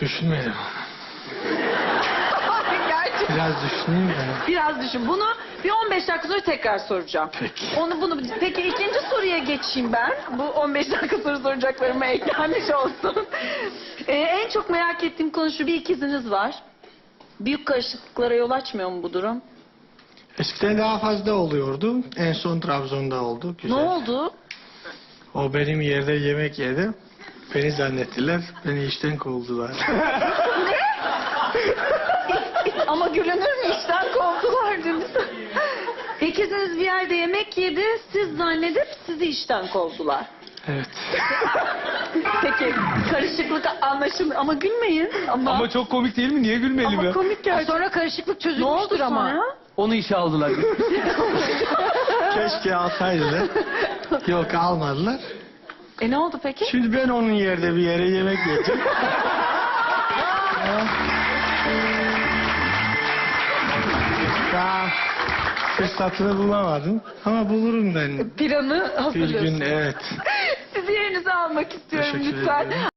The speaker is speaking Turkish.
Düşünmedim. Gerçekten. Biraz düşüneyim de. Biraz düşün. Bunu bir 15 dakika sonra tekrar soracağım. Peki. Onu bunu peki ikinci soruya geçeyim ben. Bu 15 dakika soru soracaklarıma eklenmiş olsun. Ee, en çok merak ettiğim konu şu bir ikiziniz var. Büyük karışıklıklara yol açmıyor mu bu durum? Eskiden daha fazla oluyordu. En son Trabzon'da oldu. Güzel. Ne oldu? O benim yerde yemek yedi. Beni zannettiler. Beni işten kovdular. Ama gülünür mü işten kovdular demiş. İkiziniz bir yerde yemek yedi, siz zannedip sizi işten kovdular. evet. Peki karışıklık anlaşılır ama gülmeyin. Ama, Ama çok komik değil mi? Niye gülmeyelim ama ya? komik gerçekten. Sonra karışıklık Ne çözülmüştür oldu ama. sonra? Onu işe aldılar. Keşke alsaydılar. Yok almadılar. E ne oldu peki? Şimdi ben onun yerde bir yere yemek yedim. Daha fırsatını bulamadım. Ama bulurum ben. Planı Bir gün evet. Sizi yerinize almak istiyorum Teşekkür lütfen. ederim.